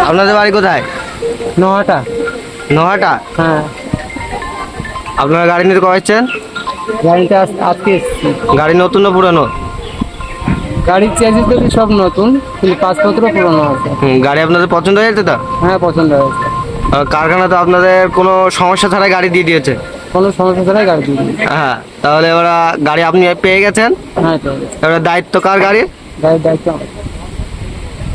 আপনাদের বাড়ি কোথায়? নটা নোহাটা? হ্যাঁ। আপনারা গাড়ি নিতে কবেছেন গাড়িটা আজ- আজকে এসেছি। গাড়ি নতুন না পুরানো? গাড়ির চেঞ্জেস দেখি সব নতুন কিন্তু পাসপত্র পুরনো আছে। গাড়ি আপনাদের পছন্দ হয়েছে তো? হ্যাঁ পছন্দ হয়েছে। কারখানা তো আপনাদের কোনো সমস্যা ছাড়াই গাড়ি দিয়ে দিয়েছে? কোনো সমস্যা ছাড়াই গাড়ি দিয়ে দিবি হ্যাঁ তাহলে ওরা গাড়ি আপনি পেয়ে গেছেন? হ্যাঁ এবার দায়িত্ব কার গাড়ি গাড়ির দায়িত্ব।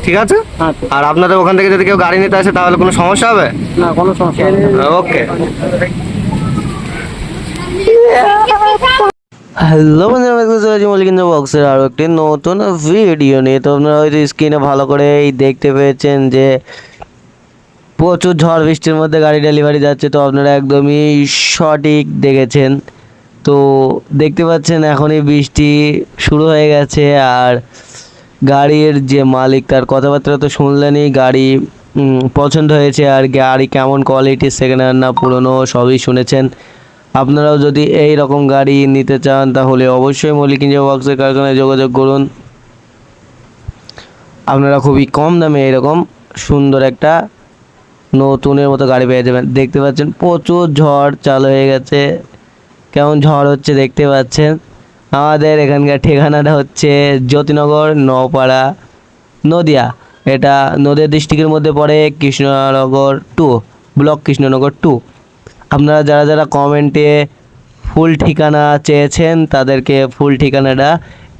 ঠিক আছে? হ্যাঁ আর আপনাদের ওখান থেকে যদি কেউ গাড়ি নিতে আসে তাহলে কোনো সমস্যা হবে? না কোনো সমস্যা নেই ওকে। হ্যালো বন্ধুরা মল্লিকিন্দ বক্সের আরও একটি নতুন ভিডিও নিয়ে। তো আপনারা হয়তো স্ক্রিনে ভালো করে দেখতে পেয়েছেন যে প্রচুর ঝড় বৃষ্টির মধ্যে গাড়ি ডেলিভারি যাচ্ছে তো আপনারা একদমই সঠিক দেখেছেন। তো দেখতে পাচ্ছেন এখনই বৃষ্টি শুরু হয়ে গেছে আর গাড়ির যে মালিক, তার কথাবার্তা তো শুনলেনই, গাড়ি পছন্দ হয়েছে আর গাড়ি কেমন কোয়ালিটির সেকেন্ড হ্যান্ড না পুরনো, সবই শুনেছেন। আপনারাও যদি এই রকম গাড়ি নিতে চান, তাহলে অবশ্যই মল্লিক ইঞ্জিন ওয়ার্কসের কারখানায় যোগাযোগ করুন। আপনারা খুবই কম দামে এরকম সুন্দর একটা নতুনের মতো গাড়ি পেয়ে যাবেন। দেখতে পাচ্ছেন, প্রচুর ঝড় চালু হয়ে গেছে। কেমন ঝড় হচ্ছে দেখতে পাচ্ছেন। আমাদের এখানকার ঠিকানাটা হচ্ছে জ্যোতিনগর নওপাড়া, নদিয়া। এটা নদিয়া ডিস্ট্রিক্টের মধ্যে পড়ে Krishnanagar two block Krishnanagar two আপনারা যারা যারা কমেন্টে ফুল ঠিকানা চেয়েছেন, তাদেরকে ফুল ঠিকানাটা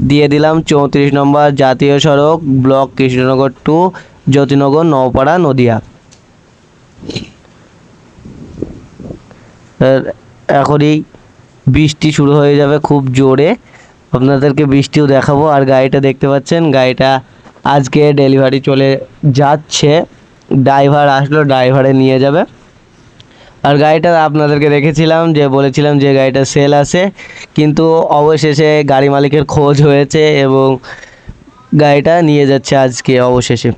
দিয়ে দিলাম। চৌত্রিশ নম্বর জাতীয় সড়ক ব্লক কৃষ্ণনগর টু জ্যোতিনগর, নওপাড়া, নদিয়া। এখনই বৃষ্টি শুরু হয়ে যাবে খুব জোরে। আপনাদেরকে বৃষ্টিও দেখাবো। আর গাড়িটা দেখতে পাচ্ছেন, গাড়িটা আজকে ডেলিভারি চলে যাচ্ছে। ড্রাইভার আসলো ড্রাইভারে নিয়ে যাবে। আর গাড়িটা আপনাদেরকে দেখেছিলাম যে, বলেছিলাম যে গাড়িটা সেল আছে, কিন্তু অবশেষে গাড়ি মালিকের খোঁজ হয়েছে এবং গাড়িটা নিয়ে যাচ্ছে আজকে অবশেষে।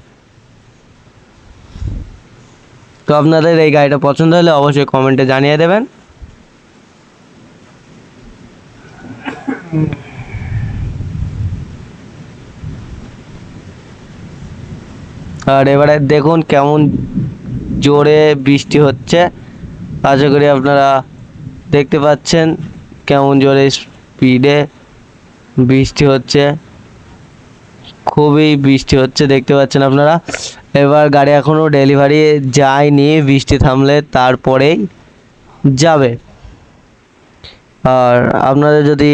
তো আপনাদের এই গাড়িটা পছন্দ হলে অবশ্যই কমেন্টে জানিয়ে দেবেন। আর এবারে দেখুন কেমন জোরে বৃষ্টি হচ্ছে। আশা করি আপনারা দেখতে পাচ্ছেন কেমন জোরে স্পিডে বৃষ্টি হচ্ছে। খুবই বৃষ্টি হচ্ছে, দেখতে পাচ্ছেন আপনারা। এবার গাড়ি এখনও ডেলিভারি যায়নি, বৃষ্টি থামলে তারপরেই যাবে। আর আপনাদের যদি